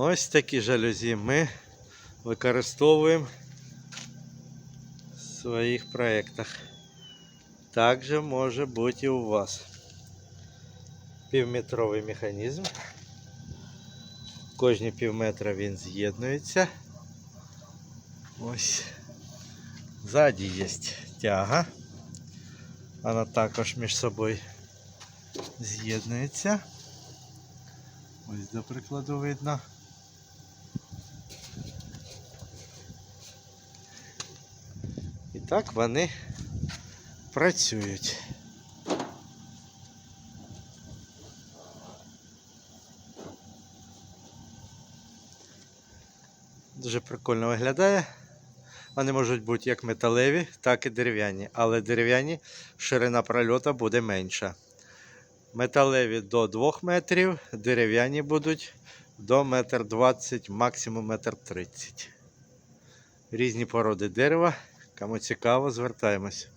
Ось такі жалюзі ми використовуємо в своїх проєктах. Також може бути і у вас. Півметровий механізм. Кожні пів метра він з'єднується. Ось. Ззаді є тяга. Вона також між собою з'єднується. Ось до прикладу видно. Так вони працюють. Дуже прикольно виглядає. Вони можуть бути як металеві, так і дерев'яні. Але дерев'яні ширина прольоту буде менша. Металеві до 2 метрів, дерев'яні будуть до 1,20 м, максимум 1,30 м. Різні породи дерева. Кому цікаво, звертаємось.